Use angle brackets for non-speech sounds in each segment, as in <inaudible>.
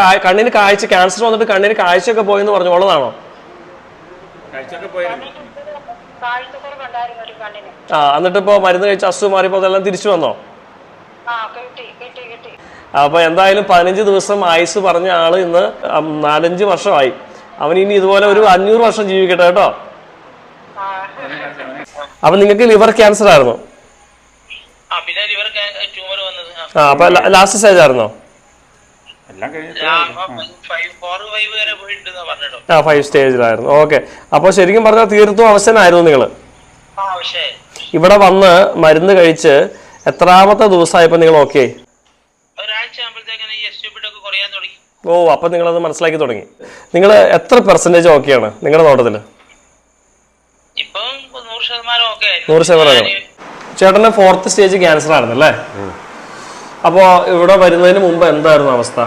ആ, കണ്ണിന് കാഴ്ച ക്യാൻസർ വന്നിട്ട് കണ്ണിന് കാഴ്ചയൊക്കെ പോയെന്ന് പറഞ്ഞു. ഉള്ളതാണോ? കാഴ്ചയൊക്കെ പോയിരുന്നു കാഴ്ചക്കുറവുണ്ടായിരുന്നു ഒരു കണ്ണിന്. ആ എന്നിട്ട് ഇപ്പൊ മരുന്ന് കഴിച്ച് അസുഖം മാറിയപ്പോ അതെല്ലാം തിരിച്ചു വന്നോ? ആ കിട്ടി കിട്ടി കിട്ടി. അപ്പൊ എന്തായാലും പതിനഞ്ച് ദിവസം ആയുസ് പറഞ്ഞ ആൾ ഇന്ന് നാലഞ്ച് വർഷമായി. അവൻ ഇനി ഇതുപോലെ ഒരു അഞ്ഞൂറ് വർഷം ജീവിക്കട്ടെ കേട്ടോ? അപ്പൊ നിങ്ങൾക്ക് ലിവർ ക്യാൻസർ ആയിരുന്നു ആ പിന്നെ ലിവർ ട്യൂമർ വന്നത്. ആ. ആ അപ്പൊ ലാസ്റ്റ് സ്റ്റേജ് ആയിരുന്നോ? എല്ലാം ആ, ഫൈവ് സ്റ്റേജിലായിരുന്നു ഓക്കെ അപ്പോൾ ശരിക്കും പറഞ്ഞാൽ തീർത്തും അവശനായിരുന്നു നിങ്ങൾ പക്ഷേ. ഇവിടെ വന്ന് മരുന്ന് കഴിച്ച് എത്രാമത്തെ ദിവസമായപ്പോ നിങ്ങൾ ഓക്കെ ഓ അപ്പൊ നിങ്ങളത് മനസ്സിലാക്കി തുടങ്ങി. നിങ്ങൾ എത്ര പെർസെന്റേജ് ഓക്കെയാണ് നിങ്ങളുടെ നോട്ടത്തിൽ? ഇപ്പം നൂറ് ശതമാനം ചേട്ടന്റെ ഫോർത്ത് സ്റ്റേജ് ക്യാൻസർ ആയിരുന്നു അല്ലേ അപ്പോൾ ഇവിടെ വരുന്നതിന് മുമ്പ് എന്തായിരുന്നു അവസ്ഥ?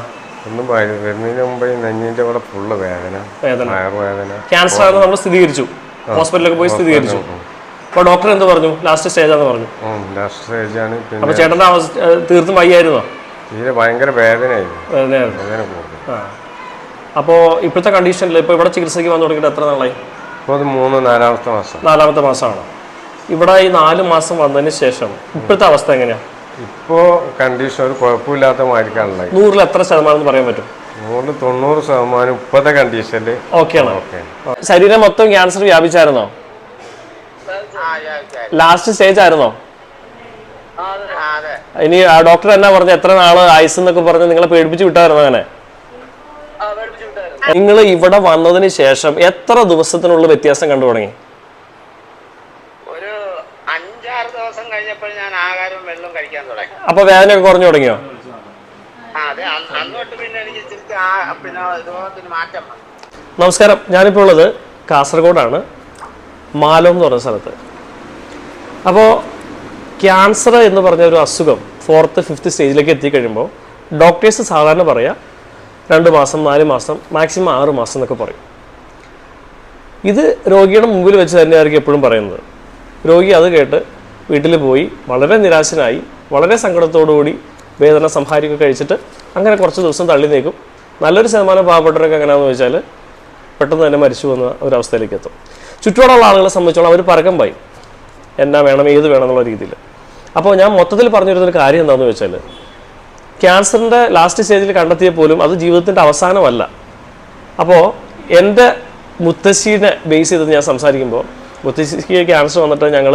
ഒന്നും വരു- വരുന്നതിന് മുമ്പ് നെഞ്ഞിന്റെ ഇവിടെ ഫുള്ള് വേദന വേദന. വയറുവേദന ക്യാൻസർ ആണെന്ന് നമ്മൾ സ്ഥിരീകരിച്ചു. ഹോസ്പിറ്റലിലൊക്കെ പോയി സ്ഥിരീകരിച്ചു. അപ്പോൾ ഡോക്ടർ എന്ത് പറഞ്ഞു? ലാസ്റ്റ് സ്റ്റേജ് ആണെന്ന് പറഞ്ഞു. ലാസ്റ്റ് സ്റ്റേജാണ് അപ്പോൾ പിന്നെ ചേട്ടന്റെ അവസ്ഥ തീർത്തും വയ്യായിരുന്നോ? തീരെ ഭയങ്കര വേദനയായിരുന്നു. അപ്പോൾ ഇപ്പോഴത്തെ കണ്ടീഷനിൽ ഇപ്പോൾ ഇവിടെ ചികിത്സയ്ക്ക് വന്നു തുടങ്ങിയിട്ട് എത്ര നാളായി? ഇപ്പോൾ അത് മൂന്ന് നാലാമത്തെ മാസം. നാലാമത്തെ മാസമാണ്. ഇവിടെ ഈ നാല് മാസം വന്നതിന് ശേഷം ഇപ്പോഴത്തെ അവസ്ഥ എങ്ങനെയാണ് ഇപ്പോൾ കണ്ടീഷൻ ഒരു കുഴപ്പമില്ലാത്ത മാതിരിക്കാണുള്ളത് നൂറിൽ എത്ര ശതമാനം എന്ന് പറയാൻ പറ്റും? നൂറിൽ തൊണ്ണൂറ് ശതമാനം ഇപ്പോഴത്തെ കണ്ടീഷനിൽ ഓക്കെയാണ്. ഓക്കെ. ശരീരം മൊത്തം ക്യാൻസർ വ്യാപിച്ചായിരുന്നോ? ലാസ്റ്റ് സ്റ്റേജ് ആയിരുന്നോ? ഇനി ആ ഡോക്ടർ എന്നാ പറഞ്ഞു എത്ര നാൾ ആയുസ് എന്നൊക്കെ പറഞ്ഞ് നിങ്ങളെ പേടിപ്പിച്ച് വിട്ടായിരുന്നു അങ്ങനെ? നിങ്ങൾ ഇവിടെ വന്നതിന് ശേഷം എത്ര ദിവസത്തിനുള്ള വ്യത്യാസം കണ്ടു തുടങ്ങി ഒരു അഞ്ചാറ് ദിവസം കഴിഞ്ഞപ്പോൾ ഞാൻ ആഹാരവും വെള്ളവും കഴിക്കാൻ തുടങ്ങി. അപ്പൊ വേദനയൊക്കെ കുറഞ്ഞു തുടങ്ങിയോ? അതെ. അന്ന് അന്ന് പിന്നെ എനിക്ക് പിന്നെ രോഗത്തിന് മാറ്റം നമസ്കാരം. ഞാനിപ്പോൾ ഉള്ളത് കാസർഗോഡാണ്. മാലോ എന്ന് പറഞ്ഞ സ്ഥലത്ത്. അപ്പോൾ ക്യാൻസർ എന്ന് പറഞ്ഞ ഒരു അസുഖം ഫോർത്ത് ഫിഫ്ത്ത് സ്റ്റേജിലേക്ക് എത്തിക്കഴിയുമ്പോൾ ഡോക്ടേഴ്സ് സാധാരണ പറയാം രണ്ട് മാസം നാല് മാസം മാക്സിമം ആറ് മാസം എന്നൊക്കെ പറയും. ഇത് രോഗിയുടെ മുമ്പിൽ വെച്ച് തന്നെയായിരിക്കും എപ്പോഴും പറയുന്നത്. രോഗി അത് കേട്ട് വീട്ടിൽ പോയി വളരെ നിരാശനായി വളരെ സങ്കടത്തോടുകൂടി വേദന സംഹാരിക്കുക കഴിച്ചിട്ട് അങ്ങനെ കുറച്ച് ദിവസം തള്ളി നീക്കും. നല്ലൊരു ശതമാനം പാവപ്പെട്ടവരൊക്കെ എങ്ങനെയാണെന്ന് വെച്ചാൽ പെട്ടെന്ന് തന്നെ മരിച്ചു പോകുന്ന ഒരവസ്ഥയിലേക്ക് എത്തും. ചുറ്റോടുള്ള ആളുകളെ സംബന്ധിച്ചോളം അവർ പറക്കം പായി. എന്നാ വേണം ഏത് വേണം എന്നുള്ള രീതിയിൽ അപ്പോൾ ഞാൻ മൊത്തത്തിൽ പറഞ്ഞു പറഞ്ഞിരുന്നൊരു കാര്യം എന്താണെന്ന് വെച്ചാൽ ക്യാൻസറിന്റെ ലാസ്റ്റ് സ്റ്റേജിൽ കണ്ടെത്തിയ പോലും അത് ജീവിതത്തിന്റെ അവസാനമല്ല. അപ്പോൾ എന്റെ മുത്തശ്ശീനെ ബേസ് ചെയ്ത് ഞാൻ സംസാരിക്കുമ്പോൾ മുത്തശ്ശിക്ക് ക്യാൻസർ വന്നിട്ട് ഞങ്ങൾ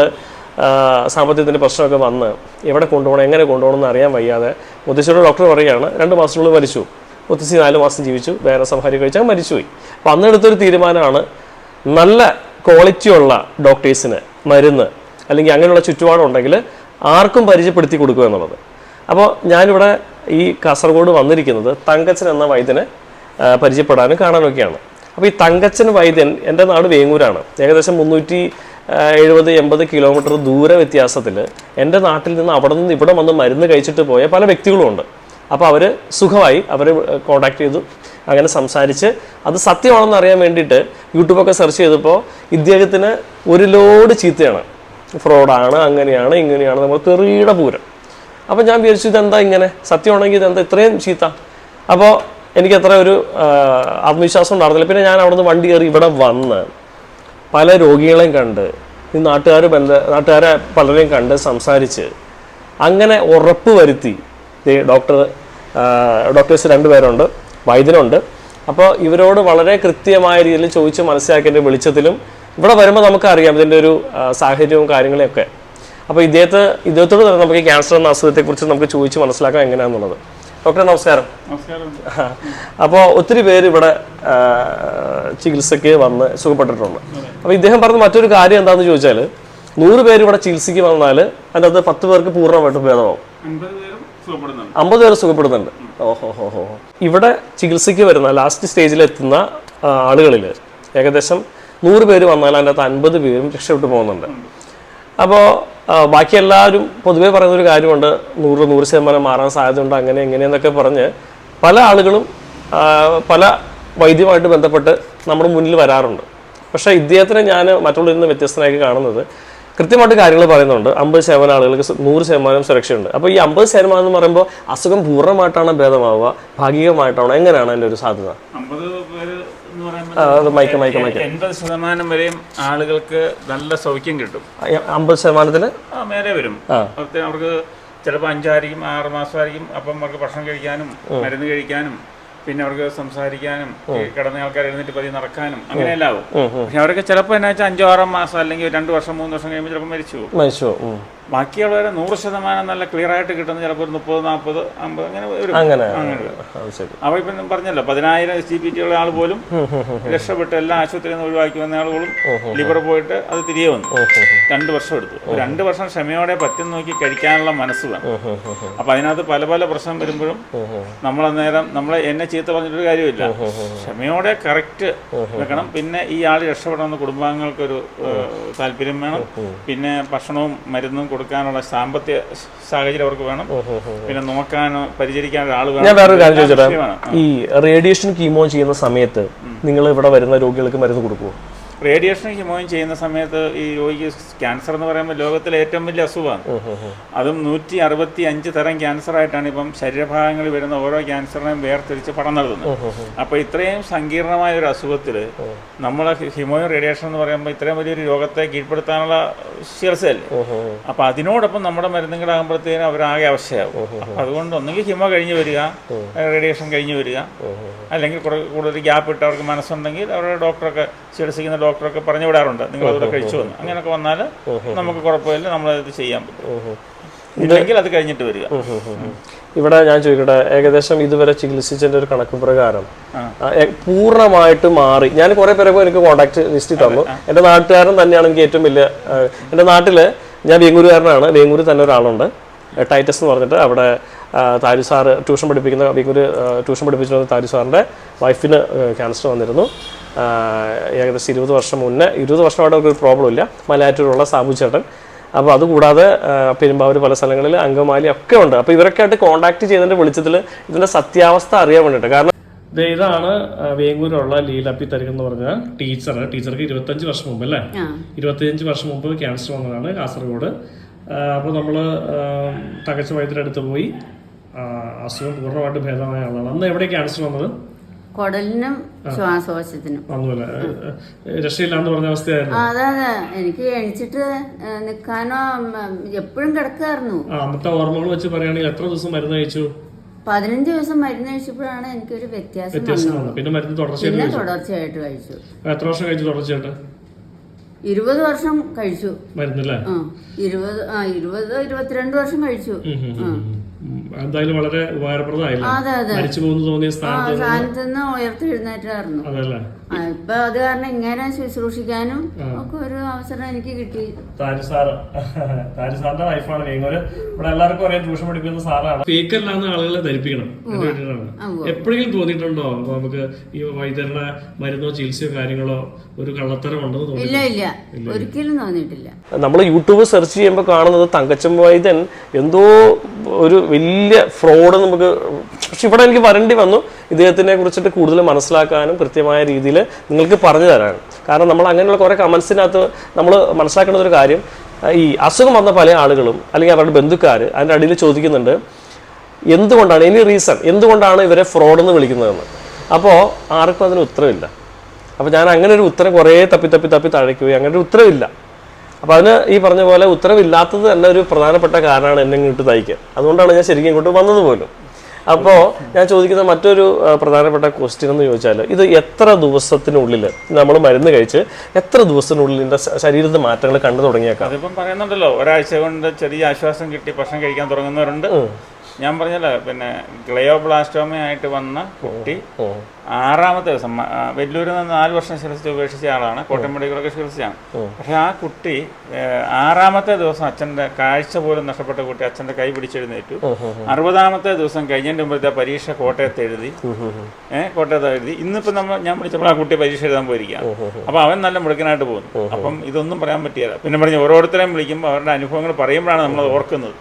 സാമ്പത്തികത്തിന്റെ പ്രശ്നമൊക്കെ വന്ന് എവിടെ കൊണ്ടുപോകണം എങ്ങനെ കൊണ്ടുപോകണം എന്ന് അറിയാൻ വയ്യാതെ മുത്തശ്ശിയുടെ ഡോക്ടർ പറയുകയാണ് രണ്ട് മാസത്തിനുള്ളിൽ മരിച്ചു. മുത്തശ്ശി നാല് മാസം ജീവിച്ചു വേറെ സംഹാരി കഴിച്ചാൽ മരിച്ചുപോയി. അപ്പോൾ അന്ന് എടുത്തൊരു തീരുമാനമാണ് നല്ല ക്വാളിറ്റിയുള്ള ഡോക്ടേഴ്സിന് മരുന്ന് അല്ലെങ്കിൽ അങ്ങനെയുള്ള ചുറ്റുപാടുണ്ടെങ്കിൽ ആർക്കും പരിചയപ്പെടുത്തി കൊടുക്കുക എന്നുള്ളത്. അപ്പോൾ ഞാനിവിടെ ഈ കാസർഗോഡ് വന്നിരിക്കുന്നത് തങ്കച്ചൻ എന്ന വൈദ്യനെ പരിചയപ്പെടാനും കാണാനൊക്കെയാണ്. അപ്പോൾ ഈ തങ്കച്ചൻ വൈദ്യൻ എന്റെ നാട് വേങ്ങൂരാണ്. ഏകദേശം മുന്നൂറ്റി എഴുപത് എൺപത് കിലോമീറ്റർ ദൂര വ്യത്യാസത്തിൽ എന്റെ നാട്ടിൽ നിന്ന് അവിടെ നിന്ന് ഇവിടെ വന്ന് മരുന്ന് കഴിച്ചിട്ട് പോയ പല വ്യക്തികളും ഉണ്ട്. അപ്പോൾ അവർ സുഖമായി അവർ കോണ്ടാക്ട് ചെയ്തു അങ്ങനെ സംസാരിച്ച്. അത് സത്യമാണെന്ന് അറിയാൻ വേണ്ടിയിട്ട് യൂട്യൂബൊക്കെ സെർച്ച് ചെയ്തപ്പോൾ ഇദ്ദേഹത്തിന് ഒരു ലോഡ് ചീത്തയാണ്. ഫ്രോഡാണ് അങ്ങനെയാണ് ഇങ്ങനെയാണ് നമ്മൾ തെറിയുടെ പൂരം. അപ്പോൾ ഞാൻ വിചാരിച്ചു ഇതെന്താ ഇങ്ങനെ? സത്യമാണെങ്കിൽ ഇതെന്താ ഇത്രയും ചീത്ത? അപ്പോൾ എനിക്ക് ഒരു ആത്മവിശ്വാസം ഉണ്ടായിരുന്നില്ല. പിന്നെ ഞാൻ അവിടുന്ന് വണ്ടി കയറി ഇവിടെ വന്ന് പല രോഗികളെയും കണ്ട് ഈ നാട്ടുകാർ ബന്ധ നാട്ടുകാരെ പലരെയും കണ്ട് സംസാരിച്ച് അങ്ങനെ ഉറപ്പ് വരുത്തി. ഡോക്ടർ ഡോക്ടേഴ്സ് രണ്ടുപേരുണ്ട് വൈദ്യനുണ്ട്. അപ്പോൾ ഇവരോട് വളരെ കൃത്യമായ രീതിയിൽ ചോദിച്ച് മനസ്സിലാക്കിയതിന്റെ വെളിച്ചത്തിലും ഇവിടെ വരുമ്പോൾ നമുക്കറിയാം ഇതിന്റെ ഒരു സാഹചര്യവും കാര്യങ്ങളെയൊക്കെ. അപ്പോൾ ഇദ്ദേഹത്തെ ഇദ്ദേഹത്തോട് തന്നെ നമുക്ക് ക്യാൻസർ എന്ന അസുഖത്തെക്കുറിച്ച് നമുക്ക് ചോദിച്ച് മനസ്സിലാക്കാം എങ്ങനെയാണെന്നുള്ളത് ഡോക്ടർ നമസ്കാരം. <laughs> അപ്പോൾ ഒത്തിരി പേര് ഇവിടെ ചികിത്സയ്ക്ക് വന്ന് സുഖപ്പെട്ടിട്ടുണ്ട്. അപ്പോൾ ഇദ്ദേഹം പറഞ്ഞ മറ്റൊരു കാര്യം എന്താണെന്ന് ചോദിച്ചാൽ നൂറ് പേര് ഇവിടെ ചികിത്സയ്ക്ക് വന്നാൽ അതിന്റെ അകത്ത് പത്ത് പേർക്ക് പൂർണമായിട്ട് ഭേദമാവും. അമ്പത് പേര് സുഖപ്പെടുന്നുണ്ട്. ഓഹോ ഹോ ഹോ ഇവിടെ ചികിത്സയ്ക്ക് വരുന്ന ലാസ്റ്റ് സ്റ്റേജിൽ എത്തുന്ന ആളുകളിൽ ഏകദേശം നൂറ് പേര് വന്നാൽ അതിന്റെ അകത്ത് അൻപത് പേരും രക്ഷപ്പെട്ടു പോകുന്നുണ്ട്. അപ്പോൾ ബാക്കി എല്ലാവരും പൊതുവേ പറയുന്ന ഒരു കാര്യമുണ്ട്. നൂറ് നൂറ് ശതമാനം മാറാൻ സാധ്യതയുണ്ട് അങ്ങനെ എങ്ങനെയെന്നൊക്കെ പറഞ്ഞ് പല ആളുകളും പല വൈദ്യമായിട്ട് ബന്ധപ്പെട്ട് നമ്മുടെ മുന്നിൽ വരാറുണ്ട്. പക്ഷേ ഇദ്ദേഹത്തിനെ ഞാൻ മറ്റുള്ളവരിൽ നിന്ന് വ്യത്യസ്തനായിട്ട് കാണുന്നത് കൃത്യമായിട്ട് കാര്യങ്ങൾ പറയുന്നുണ്ട്. അമ്പത് ശതമാനം ആളുകൾക്ക് നൂറ് ശതമാനം സുരക്ഷയുണ്ട്. അപ്പോൾ ഈ അമ്പത് ശതമാനം എന്ന് പറയുമ്പോൾ അസുഖം പൂർണമായിട്ടാണ് ഭേദമാവുക? ഭാഗികമായിട്ടാണോ? എങ്ങനെയാണ് അതിന്റെ ഒരു സാധ്യത? ആ, മൈക്ക്, മൈക്ക്, മൈക്ക്. എൺപത് ശതമാനം വരെയും ആളുകൾക്ക് നല്ല സൗഖ്യം കിട്ടും. അമ്പത് ശതമാനത്തിന്? മേലെ വരും. അവർക്ക് ചിലപ്പോൾ അഞ്ചായിരിക്കും ആറ് മാസമായിരിക്കും അപ്പം അവർക്ക് ഭക്ഷണം കഴിക്കാനും മരുന്ന് കഴിക്കാനും പിന്നെ അവർക്ക് സംസാരിക്കാനും കിടന്ന ആൾക്കാർ എഴുന്നേറ്റ് പതി നടക്കാനും അങ്ങനെയെല്ലാം ആവും. പക്ഷെ അവരൊക്കെ ചിലപ്പോൾ എന്നാ വെച്ചാൽ അഞ്ചോ ആറോ മാസം അല്ലെങ്കിൽ രണ്ട് വർഷം മൂന്ന് വർഷം കഴിയുമ്പോൾ ചിലപ്പോൾ മരിച്ചു പോകും. മരിച്ചു. ബാക്കിയുള്ളവരെ നൂറ് ശതമാനം നല്ല ക്ലിയർ ആയിട്ട് കിട്ടുന്ന ചിലപ്പോൾ ഒരു മുപ്പത് നാൽപ്പത് അമ്പത് അങ്ങനെ വരും അങ്ങനെ അവ ഇപ്പം പറഞ്ഞല്ലോ പതിനായിരം എസ് ജി പി ടി ഉള്ള ആൾ പോലും രക്ഷപ്പെട്ട് എല്ലാ ആശുപത്രിയിൽ നിന്ന് ഒഴിവാക്കി വന്ന ആളുകളും ലിവർ പോയിട്ട് അത് തിരികെ വന്നു രണ്ട് വർഷം എടുത്തു രണ്ട് വർഷം ക്ഷമയോടെ പറ്റും നോക്കി കഴിക്കാനുള്ള മനസ്സ് വേണം അപ്പൊ അതിനകത്ത് പല പല പ്രശ്നം വരുമ്പോഴും നമ്മൾ അന്നേരം നമ്മളെ എന്നെ ചീത്ത പറഞ്ഞിട്ടൊരു കാര്യമില്ല ക്ഷമയോടെ കറക്റ്റ് വെക്കണം പിന്നെ ഈ ആൾ രക്ഷപ്പെടണമെന്ന് കുടുംബാംഗങ്ങൾക്കൊരു താല്പര്യം വേണം പിന്നെ ഭക്ഷണവും മരുന്നും കൊടുക്കാനുള്ള സാമ്പത്തിക സാഹചര്യം അവർക്ക് വേണം. പിന്നെ നോക്കാൻ പരിചരിക്കാൻ ഒരാൾ വേണം. ഞാൻ വേറൊരു കാര്യം ചോദിച്ചോട്ടെ. ഈ റേഡിയേഷൻ കീമോ ചെയ്യുന്ന സമയത്ത് നിങ്ങൾ ഇവിടെ വരുന്ന രോഗികൾക്ക് മരുന്ന് കൊടുക്കുമോ റേഡിയേഷൻ ഹിമോയും ചെയ്യുന്ന സമയത്ത് ഈ രോഗിക്ക് ക്യാൻസർ എന്ന് പറയുമ്പോൾ ലോകത്തിലെ ഏറ്റവും വലിയ അസുഖമാണ്. അതും നൂറ്റി അറുപത്തി അഞ്ച് തരം ക്യാൻസർ ആയിട്ടാണ് ഇപ്പം ശരീരഭാഗങ്ങളിൽ വരുന്ന ഓരോ ക്യാൻസറിനെയും വേർതിരിച്ച് പടം നടത്തുന്നത്. അപ്പോൾ ഇത്രയും സങ്കീർണമായ ഒരു അസുഖത്തിൽ നമ്മൾ ഹിമോയും റേഡിയേഷൻ എന്ന് പറയുമ്പോൾ ഇത്രയും വലിയൊരു രോഗത്തെ കീഴ്പ്പെടുത്താനുള്ള ചികിത്സയല്ലേ? അപ്പോൾ അതിനോടൊപ്പം നമ്മുടെ മരുന്നുകളാകുമ്പോഴത്തേനും അവരാകെ അവശയാവും. അപ്പോൾ അതുകൊണ്ട് ഒന്നുകിൽ ഹിമോ കഴിഞ്ഞ് വരിക റേഡിയേഷൻ കഴിഞ്ഞ് വരിക അല്ലെങ്കിൽ കുറെ കൂടുതൽ ഗ്യാപ്പ് ഇട്ട് അവർക്ക് മനസ്സുണ്ടെങ്കിൽ അവരുടെ ഡോക്ടറൊക്കെ ചികിത്സിക്കുന്ന ഡോക്ടറൊക്കെ പറഞ്ഞു വിടാറുണ്ട്. നിങ്ങൾ അതുകൂടെ കഴിച്ചു വന്ന് അങ്ങനെയൊക്കെ വന്നാൽ നമുക്ക് കുഴപ്പമില്ല. നമ്മളത് ചെയ്യാൻ പറ്റും. ഇല്ലെങ്കിൽ അത് കഴിഞ്ഞിട്ട് വരിക. ഇവിടെ ഞാൻ ചോദിക്കട്ടെ ഏകദേശം ഇതുവരെ ചികിത്സിച്ചതിന്റെ ഒരു കണക്ക് പ്രകാരം പൂർണമായിട്ട് മാറി. ഞാൻ കുറെ പേരെ പോയി എനിക്ക് കോൺടാക്ട് ലിസ്റ്റ് തന്നു. എന്റെ നാട്ടുകാരൻ തന്നെയാണ് എനിക്ക് ഏറ്റവും വലിയ എന്റെ എന്റെ നാട്ടിൽ ഞാൻ വേങ്ങൂരുകാരനാണ്. വേങ്ങൂര് തന്നെ ഒരാളുണ്ട്. ടൈറ്റസ് എന്ന് പറഞ്ഞിട്ട് അവിടെ താരു സാറ് ട്യൂഷൻ പഠിപ്പിക്കുന്ന ആ, ട്യൂഷൻ പഠിപ്പിച്ചിരുന്ന താരു സാറിന്റെ വൈഫിന് ക്യാൻസർ വന്നിരുന്നു. ഏകദേശം ഇരുപത് വർഷം മുന്നേ ഇരുപത് വർഷം അവിടെ ഒരു പ്രോബ്ലം ഇല്ല. മലയാറ്റൂരുള്ള സാബു ചേട്ടൻ. അപ്പോൾ അതുകൂടാതെ പെരുമ്പാവൂർ പല സ്ഥലങ്ങളിൽ അങ്കമാലി ഒക്കെ ഉണ്ട്. അപ്പോൾ ഇവരൊക്കെ ആയിട്ട് കോൺടാക്ട് ചെയ്തതിന്റെ വിളിച്ചതിൽ ഇതിന്റെ സത്യാവസ്ഥ അറിയാൻ വേണ്ടിയിട്ട്. കാരണം ഇതാണ് വേങ്ങൂരുള്ള ലീലപ്പി തരിക എന്ന് പറഞ്ഞ ടീച്ചർ. ടീച്ചർക്ക് ഇരുപത്തഞ്ച് വർഷം മുമ്പ് അല്ലേ? ഇരുപത്തിയഞ്ച് വർഷം മുമ്പ് ക്യാൻസർ വന്നതാണ് കാസർഗോഡ്. അപ്പോൾ നമ്മൾ തകച്ച വൈദ്യരുടെ അടുത്ത് പോയി. അസുഖം പൂർണമായിട്ട് ഭേദമായ ആളാണ്. അന്ന് എവിടെ ക്യാൻസർ വന്നത്? കുടലിനും ശ്വാസകോശത്തിനും. വന്നുപോലെ രക്ഷയില്ലാന്ന് പറഞ്ഞ അവസ്ഥയായിരുന്നു. അതെ അതെ. എനിക്ക് എണിച്ചിട്ട് ഏ, നിക്കാനോ എപ്പോഴും കിടക്കായിരുന്നു. അന്നത്തെ ഓർമ്മകൾ വെച്ച് പറയുകയാണെങ്കിൽ എത്ര ദിവസം മരുന്ന് കഴിച്ചു? പതിനഞ്ച് ദിവസം മരുന്ന് കഴിച്ചപ്പോഴാണ് എനിക്കൊരു വ്യത്യാസം വ്യത്യാസം പിന്നെ മരുന്ന് തുടർച്ചയായിട്ട് തുടർച്ചയായിട്ട് കഴിച്ചു. എത്ര വർഷം കഴിച്ചു തുടർച്ചയായിട്ട്? ഇരുപത് വർഷം കഴിച്ചു. മരുന്നല്ലേ ഇരുപത് ആ ഇരുപത് ഇരുപത്തിരണ്ട് വർഷം കഴിച്ചു. എന്തായാലും വളരെ ഉപകാരപ്രദമായില്ലേ? മരിച്ചു പോകുന്നു തോന്നിയ സ്ഥാനത്ത് നിന്ന് ഉയർത്തെഴുന്നേറ്റായിരുന്നു. അതല്ലേ? ഇപ്പൊ അത് കാരണം ഇങ്ങനെ ശുശ്രൂഷിക്കാനും ഒക്കെ ഒരു അവസരം എനിക്ക് കിട്ടി. താരി സാറ് താരി സാറിന്റെ വൈഫാണ് വേങ്ങൂര് ഇവിടെ എല്ലാവർക്കും അറിയാം ട്യൂഷൻ പഠിപ്പിക്കുന്ന സാറാണ്. ഫേക്കല്ലാന്ന് ആളുകളെ ധരിപ്പിക്കണം. എപ്പോഴെങ്കിലും തോന്നിയിട്ടുണ്ടോ? അപ്പൊ നമുക്ക് ഈ വൈദ്യരുടെ മരുന്നോ ചികിത്സയോ കാര്യങ്ങളോ ഒരു കള്ളത്തരം ഉണ്ടെന്ന് തോന്നി ഇല്ല. ഇല്ല ഒരിക്കലും തോന്നിയിട്ടില്ല. നമ്മൾ യൂട്യൂബ് സെർച്ച് ചെയ്യുമ്പോൾ കാണുന്നത് തങ്കച്ചൻ വൈദ്യൻ എന്തോ ഒരു വലിയ ഫ്രോഡ് നമുക്ക് പക്ഷെ ഇവിടെ എനിക്ക് വരേണ്ടി വന്നു. ഇദ്ദേഹത്തിനെ കുറിച്ചിട്ട് കൂടുതൽ മനസ്സിലാക്കാനും കൃത്യമായ രീതിയിൽ നിങ്ങൾക്ക് പറഞ്ഞു തരാനും. കാരണം നമ്മൾ അങ്ങനെയുള്ള കുറേ കമൻസിനകത്ത് നമ്മൾ മനസ്സിലാക്കേണ്ട ഒരു കാര്യം ഈ അസുഖം വന്ന പല ആളുകളും അല്ലെങ്കിൽ അവരുടെ ബന്ധുക്കാർ അതിന്റെ അടിയിൽ ചോദിക്കുന്നുണ്ട് എന്തുകൊണ്ടാണ്? എനി റീസൺ എന്തുകൊണ്ടാണ് ഇവരെ ഫ്രോഡ് എന്ന് വിളിക്കുന്നതെന്ന്? അപ്പോൾ ആർക്കും അതിന് ഉത്തരവില്ല. അപ്പോൾ ഞാൻ അങ്ങനെ ഒരു ഉത്തരം കുറേ തപ്പി തപ്പി തപ്പി താഴേക്ക് അങ്ങനെ ഒരു ഉത്തരവില്ല. അപ്പോൾ അതിന് ഈ പറഞ്ഞ പോലെ ഉത്തരവില്ലാത്തത് തന്നെ ഒരു പ്രധാനപ്പെട്ട കാരണമാണ് എന്നെ ഇങ്ങോട്ട് തയ്ക്കുക അതുകൊണ്ടാണ് ഞാൻ ശരിക്കും ഇങ്ങോട്ട് വന്നത് പോലും. അപ്പോൾ ഞാൻ ചോദിക്കുന്ന മറ്റൊരു പ്രധാനപ്പെട്ട ക്വസ്റ്റ്യൻ എന്ന് ചോദിച്ചാൽ ഇത് എത്ര ദിവസത്തിനുള്ളിൽ നമ്മൾ മരുന്ന് കഴിച്ച് എത്ര ദിവസത്തിനുള്ളിൽ എന്റെ ശരീരത്തിൽ മാറ്റങ്ങൾ കണ്ടു തുടങ്ങിയേക്കാം? അതിപ്പം പറയുന്നുണ്ടല്ലോ ഒരാഴ്ച കൊണ്ട് ചെറിയ ആശ്വാസം കിട്ടി ഭക്ഷണം കഴിക്കാൻ തുടങ്ങുന്നവരുണ്ട്. ഞാൻ പറഞ്ഞല്ലോ പിന്നെ ഗ്ലയോബ്ലാസ്റ്റോമയായിട്ട് വന്ന കുട്ടി ആറാമത്തെ ദിവസം വെല്ലൂരിൽ നിന്ന് നാല് വർഷം ചികിത്സിച്ച് ഉപേക്ഷിച്ച ആളാണ്. കോട്ടയം മെഡിക്കലൊക്കെ ചികിത്സിച്ചാണ്. പക്ഷെ ആ കുട്ടി ആറാമത്തെ ദിവസം അച്ഛന്റെ കാഴ്ച പോലും നഷ്ടപ്പെട്ട കുട്ടി അച്ഛന്റെ കൈ പിടിച്ചെഴുന്നേറ്റു. അറുപതാമത്തെ ദിവസം കഴിഞ്ഞതിന്റെ മുമ്പത്തെ പരീക്ഷ കോട്ടയത്ത് എഴുതി. ഏഹ് കോട്ടയത്ത് എഴുതി. ഇന്നിപ്പോൾ നമ്മൾ ഞാൻ വിളിച്ചപ്പോൾ ആ കുട്ടി പരീക്ഷ എഴുതാൻ പോയിരിക്കുക അപ്പോൾ അവൻ നല്ല മുടുക്കനായിട്ട് പോകുന്നു. അപ്പം ഇതൊന്നും പറയാൻ പറ്റിയല്ല. പിന്നെ പറഞ്ഞ് ഓരോരുത്തരെയും വിളിക്കുമ്പോൾ അവരുടെ അനുഭവങ്ങൾ പറയുമ്പോഴാണ് നമ്മൾ ഓർക്കുന്നത്.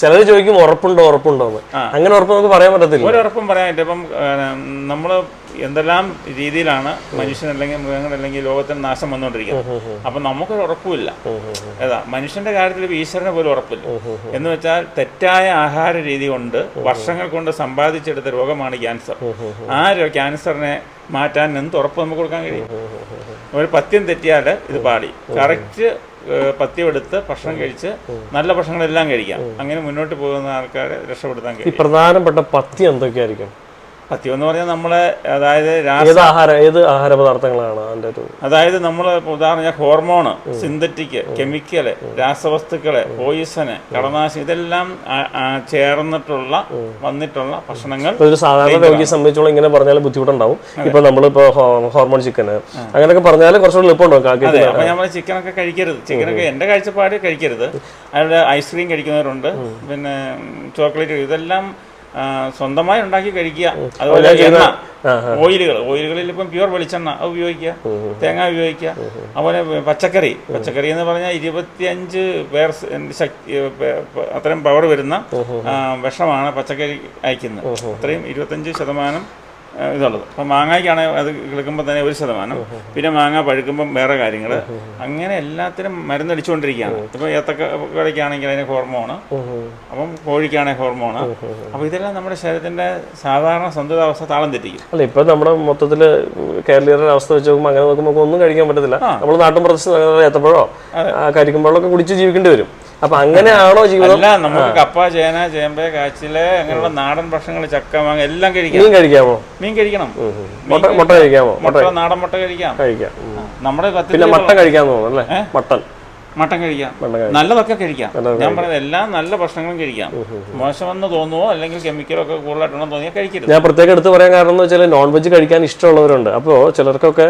ചിലർ ചോദിക്കും ഉറപ്പുണ്ടോ ഉറപ്പുണ്ടോ അങ്ങനെ ഉറപ്പ് നമുക്ക് പറയാൻ പറ്റത്തില്ല. ഒരുറപ്പും പറയാൻ പറ്റും ഇപ്പം നമ്മൾ എന്തെല്ലാം രീതിയിലാണ് മനുഷ്യനല്ലെങ്കിൽ മൃഗങ്ങളല്ലെങ്കിൽ ലോകത്തിന് നാശം വന്നുകൊണ്ടിരിക്കുന്നത്? അപ്പം നമുക്കൊരു ഉറപ്പില്ല. ഏതാ? മനുഷ്യന്റെ കാര്യത്തിൽ ഈശ്വരനെ ഈശ്വരന് പോലും ഉറപ്പില്ല. എന്ന് വെച്ചാൽ തെറ്റായ ആഹാര രീതി കൊണ്ട് വർഷങ്ങൾ കൊണ്ട് സമ്പാദിച്ചെടുത്ത രോഗമാണ് ക്യാൻസർ. ആ ക്യാൻസറിനെ മാറ്റാൻ എന്ത് ഉറപ്പ് നമുക്ക് കൊടുക്കാൻ കഴിയും? ഒരു പത്യം തെറ്റിയാൽ ഇത് പാടി കറക്റ്റ് പത്യം എടുത്ത് ഭക്ഷണം കഴിച്ച് നല്ല ഭക്ഷണങ്ങളെല്ലാം കഴിക്കാം. അങ്ങനെ മുന്നോട്ട് പോകുന്ന ആൾക്കാരെ രക്ഷപ്പെടുത്താൻ കഴിയും. പ്രധാനപ്പെട്ട പത്തി എന്തൊക്കെയായിരിക്കും? പഥ്യം എന്ന് പറഞ്ഞാൽ നമ്മളെ അതായത് ഏത് ആഹാര ഏത് ആഹാര പദാർത്ഥങ്ങളാണ് ഒരു അതായത് നമ്മൾ ഉദാഹരണം ഹോർമോണ് സിന്തറ്റിക് കെമിക്കൽ രാസവസ്തുക്കൾ പോയിസന് കടനാശം ഇതെല്ലാം ചേർന്നിട്ടുള്ള വന്നിട്ടുള്ള ഭക്ഷണങ്ങൾ ഒരു സാധാരണ രോഗിയെ സംബന്ധിച്ചോളം ഇങ്ങനെ പറഞ്ഞാൽ ബുദ്ധിമുട്ടുണ്ടാവും. ഇപ്പൊ നമ്മളിപ്പോ ഹോർമോൺ ചിക്കന് അങ്ങനെയൊക്കെ പറഞ്ഞാൽ കുറച്ചുകൂടി എളുപ്പമുണ്ടാവും അതെ ചിക്കൻ അപ്പൊ നമ്മൾ ചിക്കനൊക്കെ കഴിക്കരുത്. ചിക്കനൊക്കെ എന്റെ കാഴ്ചപ്പാട് കഴിക്കരുത്. അതിൽ ഐസ്ക്രീം കഴിക്കുന്നവരുണ്ട്. പിന്നെ ചോക്ലേറ്റ് ഇതെല്ലാം സ്വന്തമായി ഉണ്ടാക്കി കഴിക്കുക. അതുപോലെ എണ്ണ. ഓയിലുകൾ ഓയിലുകളിൽ ഇപ്പം പ്യുവർ വെളിച്ചെണ്ണ അത് ഉപയോഗിക്കുക. തേങ്ങ ഉപയോഗിക്കുക. അതുപോലെ പച്ചക്കറി. പച്ചക്കറി എന്ന് പറഞ്ഞാൽ ഇരുപത്തിയഞ്ച് പേർ ശക്തി അത്രയും പവർ വരുന്ന വിഷമാണ് പച്ചക്കറി അയക്കുന്നത്. അത്രയും ഇരുപത്തഞ്ച് ശതമാനം ഇതുള്ളത്. അപ്പം മാങ്ങയ്ക്കാണെങ്കിൽ അത് കിളുക്കുമ്പോൾ തന്നെ ഒരു ശതമാനം. പിന്നെ മാങ്ങ പഴുക്കുമ്പം വേറെ കാര്യങ്ങൾ അങ്ങനെ എല്ലാത്തിനും മരുന്നടിച്ചുകൊണ്ടിരിക്കുകയാണ്. ഇപ്പം ഏത്തക്കടയ്ക്കാണെങ്കിൽ അതിന് ഹോർമോണ്. അപ്പം കോഴിക്കാണെങ്കിൽ ഹോർമോണ്. അപ്പോൾ ഇതെല്ലാം നമ്മുടെ ശരീരത്തിന്റെ സാധാരണ സന്തുലിതാവസ്ഥ താളം തെറ്റിക്കും. അല്ല ഇപ്പം നമ്മുടെ മൊത്തത്തിൽ കേരളീയരുടെ അവസ്ഥ വെച്ച് നോക്കുമ്പോൾ അങ്ങനെ നോക്കുമ്പോൾ ഒന്നും കഴിക്കാൻ പറ്റത്തില്ല. നമ്മൾ നാട്ടിൻ പ്രദേശത്ത് ഏത്തപ്പഴോ കരിക്കുമ്പോഴൊക്കെ കുടിച്ച് ജീവിക്കേണ്ടി വരും. അപ്പൊ അങ്ങനെയാണോ ജീവിതം? അല്ല നമുക്ക് കപ്പ ചേന ചേമ്പ് കാച്ചിൽ അങ്ങനെയുള്ള നാടൻ ഭക്ഷണങ്ങൾ ചക്ക മാങ്ങ എല്ലാം കഴിക്കാം. മീൻ കഴിക്കാമോ? മീൻ കഴിക്കണം. മുട്ട കഴിക്കാമോ? മുട്ട നാടൻ മുട്ട കഴിക്കാം. കഴിക്കാം. നമ്മുടെ പിന്നെ കഴിക്കാൻ മട്ടൻ തോന്നുന്നു അല്ലേ? മട്ടൻ. മട്ടൻ കഴിക്കാം. നല്ലതൊക്കെ കഴിക്കാം. ഞാൻ പറയുന്നത് എല്ലാ നല്ല ഭക്ഷണങ്ങളും കഴിക്കാം. മോശമെന്ന് തോന്നുവോ? അല്ലെങ്കിൽ കെമിക്കലൊക്കെ കൂടുതലായിട്ടുണ്ടോ തോന്നിയാൽ കഴിക്കരുത്. ഞാൻ പ്രത്യേകം എടുത്ത് പറയാൻ കാരണം എന്ന് വെച്ചാൽ നോൺ വെജ് കഴിക്കാൻ ഇഷ്ടമുള്ളവരുണ്ട്. അപ്പോൾ ചിലർക്കൊക്കെ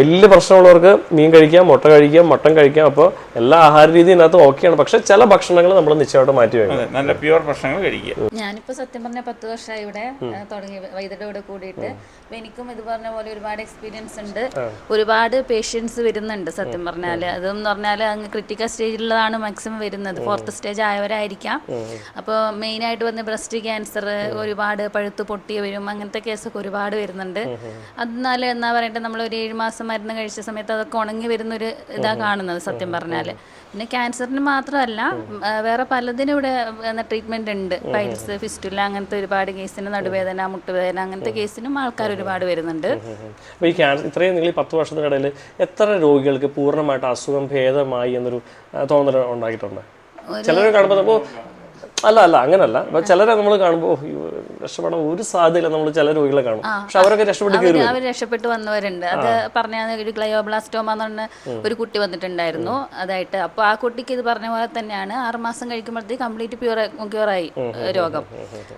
വലിയ പ്രശ്നമുള്ളവർക്ക് മീൻ കഴിക്കാം മുട്ട കഴിക്കാം മട്ടൻ കഴിക്കാം. അപ്പോൾ എല്ലാ ആഹാര രീതിയും അതിനകത്ത് ഓക്കെയാണ്. പക്ഷെ ചില ഭക്ഷണങ്ങൾ നമ്മൾ നിശ്ചയമായിട്ട് മാറ്റി വെക്കണം നല്ല പ്യുവർ ഭക്ഷണങ്ങൾ കഴിക്കുക. ഞാനിപ്പോൾ സത്യം പറഞ്ഞ പത്ത് വർഷമായി ഇവിടെ തുടങ്ങി വൈദ്യരുടെ കൂടെ കൂടിയിട്ട്. എനിക്കും ഇത് പറഞ്ഞ പോലെ ഒരുപാട് എക്സ്പീരിയൻസ് ഉണ്ട്. ഒരുപാട് പേഷ്യൻസ് വരുന്നുണ്ട് സത്യം പറഞ്ഞാൽ അതെന്ന് പറഞ്ഞാൽ അങ്ങ് ക്രിട്ടിക്കൽ സ്റ്റേജിലുള്ളതാണ് മാക്സിമം വരുന്നത്. ഫോർത്ത് സ്റ്റേജ് ആയവരായിരിക്കാം. അപ്പോൾ മെയിൻ ആയിട്ട് വന്ന് ബ്രസ്റ്റ് ക്യാൻസർ ഒരുപാട് പഴുത്ത് പൊട്ടിയവരും അങ്ങനത്തെ കേസൊക്കെ ഒരുപാട് വരുന്നുണ്ട്. എന്നാൽ എന്നാ പറയട്ടെ നമ്മൾ ഒരു ഏഴ് മാസം മരുന്ന് കഴിച്ച സമയത്ത് അതൊക്കെ ഉണങ്ങി വരുന്നൊരു ഇതാ കാണുന്നത് സത്യം പറഞ്ഞാൽ. പിന്നെ ക്യാൻസറിന് മാത്രമല്ല വേറെ പലതിനും ഇവിടെ ട്രീറ്റ്മെന്റ് ഉണ്ട്. പൈൽസ് ഫിസ്റ്റുല അങ്ങനത്തെ ഒരുപാട് കേസിന് നടുവേദന മുട്ടുവേദന അങ്ങനത്തെ കേസിനും ആൾക്കാർ ഒരുപാട് വരുന്നുണ്ട്. അപ്പോൾ ഈ ക്യാൻസർ ഇത്രയും നിങ്ങൾ ഈ പത്ത് വർഷത്തിനിടയിൽ എത്ര രോഗികൾക്ക് പൂർണമായിട്ട് അസുഖം ഭേദമായി എന്നൊരു തോന്നൽ ഉണ്ടാക്കിയിട്ടുണ്ട് ചിലർ കാണുമ്പോൾ അല്ല അല്ല അങ്ങനല്ല. ചിലരെ നമ്മൾ കാണുമ്പോൾ രക്ഷപ്പെടാൻ ഒരു സാധ്യതയില്ല നമ്മൾ ചില രോഗികളെ കാണും. പക്ഷെ അവരൊക്കെ രക്ഷപ്പെട്ട് കയറി അവർ രക്ഷപ്പെട്ട് വന്നവരുണ്ട്. അത് പറഞ്ഞ ഒരു ഗ്ലയോബ്ലാസ്റ്റോമ എന്ന് പറഞ്ഞ ഒരു കുട്ടി വന്നിട്ടുണ്ടായിരുന്നു. അതായിട്ട് അപ്പോൾ ആ കുട്ടിക്ക് ഇത് പറഞ്ഞ പോലെ തന്നെയാണ് ആറ് മാസം കഴിക്കുമ്പോഴത്തേക്ക് കംപ്ലീറ്റ് പ്യൂർ ക്യൂറായി രോഗം.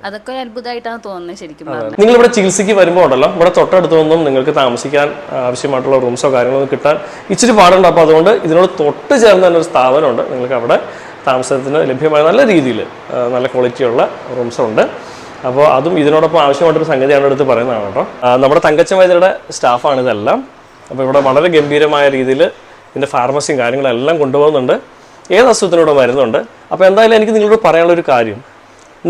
അതൊക്കെ ഒരു അത്ഭുതമായിട്ടാണ് തോന്നുന്നത് ശരിക്കും നിങ്ങൾ ഇവിടെ ചികിത്സയ്ക്ക് വരുമ്പോൾ ഉണ്ടല്ലോ. ഇവിടെ തൊട്ടടുത്തൊന്നും നിങ്ങൾക്ക് താമസിക്കാൻ ആവശ്യമായിട്ടുള്ള റൂംസോ കാര്യങ്ങളോ കിട്ടാൻ ഇച്ചിരി പാടുണ്ട്. അപ്പോൾ അതുകൊണ്ട് ഇതിനോട് തൊട്ട് ചേർന്ന തന്നെ ഒരു സ്ഥാപനമുണ്ട്. നിങ്ങൾക്ക് അവിടെ താമസത്തിന് ലഭ്യമായ നല്ല രീതിയിൽ നല്ല ക്വാളിറ്റിയുള്ള റൂംസ് ഉണ്ട്. അപ്പോൾ അതും ഇതിനോടൊപ്പം ആവശ്യമായിട്ടൊരു സംഗതിയാണ് എടുത്ത് പറയുന്നതാണ് കേട്ടോ. നമ്മുടെ തങ്കച്ചൻ വൈദ്യരുടെ സ്റ്റാഫാണ് ഇതെല്ലാം. അപ്പോൾ ഇവിടെ വളരെ ഗംഭീരമായ രീതിയിൽ ഇതിന്റെ ഫാർമസിയും കാര്യങ്ങളെല്ലാം കൊണ്ടുപോകുന്നുണ്ട്. ഏത് അസുഖത്തിനോടും വരുന്നുണ്ട് അപ്പോൾ എന്തായാലും എനിക്ക് നിങ്ങളോട് പറയാനുള്ളൊരു കാര്യം.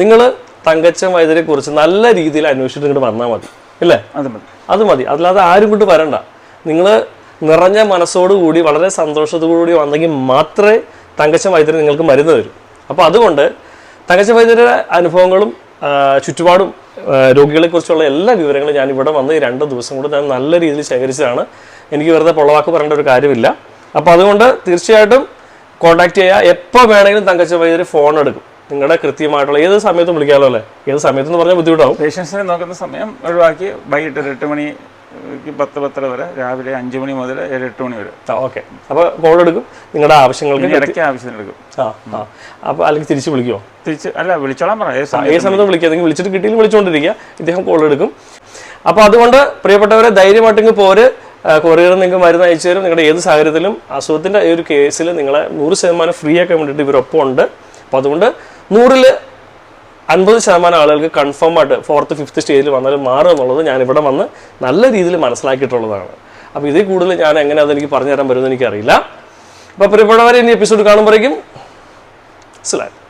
നിങ്ങൾ തങ്കച്ചൻ വൈദ്യരെക്കുറിച്ച് നല്ല രീതിയിൽ അന്വേഷിച്ചിട്ട് ഇങ്ങോട്ട് വന്നാൽ മതി. ഇല്ലേ? അത് മതി. അത് മതി. അല്ലാതെ ആരും കൊണ്ട് വരണ്ട. നിങ്ങൾ നിറഞ്ഞ മനസ്സോടുകൂടി വളരെ സന്തോഷത്തോടുകൂടി വന്നെങ്കിൽ മാത്രമേ തങ്കച്ചൻ വൈദ്യർ നിങ്ങൾക്ക് മരുന്ന് തരും. അപ്പോൾ അതുകൊണ്ട് തങ്കച്ചൻ വൈദ്യരുടെ അനുഭവങ്ങളും ചുറ്റുപാടും രോഗികളെക്കുറിച്ചുള്ള എല്ലാ വിവരങ്ങളും ഞാൻ ഇവിടെ വന്ന് ഈ രണ്ട് ദിവസം കൂടെ ഞാൻ നല്ല രീതിയിൽ ശേഖരിച്ചതാണ്. എനിക്ക് വെറുതെ പൊള്ളവാക്ക് പറയേണ്ട ഒരു കാര്യമില്ല. അപ്പോൾ അതുകൊണ്ട് തീർച്ചയായിട്ടും കോൺടാക്ട് ചെയ്യുക എപ്പോൾ വേണമെങ്കിലും തങ്കച്ച വൈദ്യർ ഫോൺ എടുക്കും. നിങ്ങളുടെ കൃത്യമായിട്ടുള്ള ഏത് സമയത്തും വിളിക്കാമല്ലോ അല്ലേ? ഏത് സമയത്തെന്ന് പറഞ്ഞാൽ ബുദ്ധിമുട്ടാവും. പേഷ്യൻസിനെ നോക്കുന്ന സമയം ഒഴിവാക്കി വൈകിട്ട് ഒരു എട്ട് മണി പത്ത് പത്തര വരെ രാവിലെ അഞ്ച് മണി മുതൽ ഏഴ് എട്ട് മണി വരെ. ഓക്കെ. അപ്പോൾ കോൾ എടുക്കും. നിങ്ങളുടെ ആവശ്യങ്ങൾക്ക് ഇടയ്ക്ക് ആവശ്യത്തിന് എടുക്കും. ആ അപ്പോൾ അല്ലെങ്കിൽ തിരിച്ച് വിളിക്കുമോ തിരിച്ച് അല്ല വിളിച്ചോളാൻ പറ. ഏത് സമയത്ത് വിളിക്കുക? വിളിച്ചിട്ട് കിട്ടിയിൽ വിളിച്ചുകൊണ്ടിരിക്കുക ഇദ്ദേഹം കോൾ എടുക്കും. അപ്പോൾ അതുകൊണ്ട് പ്രിയപ്പെട്ടവരെ ധൈര്യമായിട്ട് ഇങ്ങ് പോര്. കൊറിയർ നിങ്ങൾക്ക് മരുന്ന് അയച്ചു തരും. നിങ്ങളുടെ ഏത് സാഹചര്യത്തിലും അസുഖത്തിന്റെ ഈ ഒരു കേസിൽ നിങ്ങളെ നൂറ് ശതമാനം ഫ്രീ ആക്കാൻ വേണ്ടിയിട്ട് ഇവരൊപ്പം ഉണ്ട് അപ്പോൾ അതുകൊണ്ട് നൂറിൽ അൻപത് ശതമാനം ആളുകൾക്ക് കൺഫേം ആയിട്ട് ഫോർത്ത് ഫിഫ്ത്ത് സ്റ്റേജിൽ വന്നാലും മാറും എന്നുള്ളത് ഞാൻ ഇവിടെ വന്ന് നല്ല രീതിയിൽ മനസ്സിലാക്കിയിട്ടുള്ളതാണ്. അപ്പോൾ ഇതിൽ കൂടുതൽ ഞാൻ എങ്ങനെ അതെനിക്ക് പറഞ്ഞു തരാൻ പറ്റുമെന്ന് എനിക്കറിയില്ല. അപ്പോൾ പ്രിയപ്പെട്ടവരെ ഇനി എപ്പിസോഡ് കാണുമ്പോഴേക്കും. മനസ്സിലായി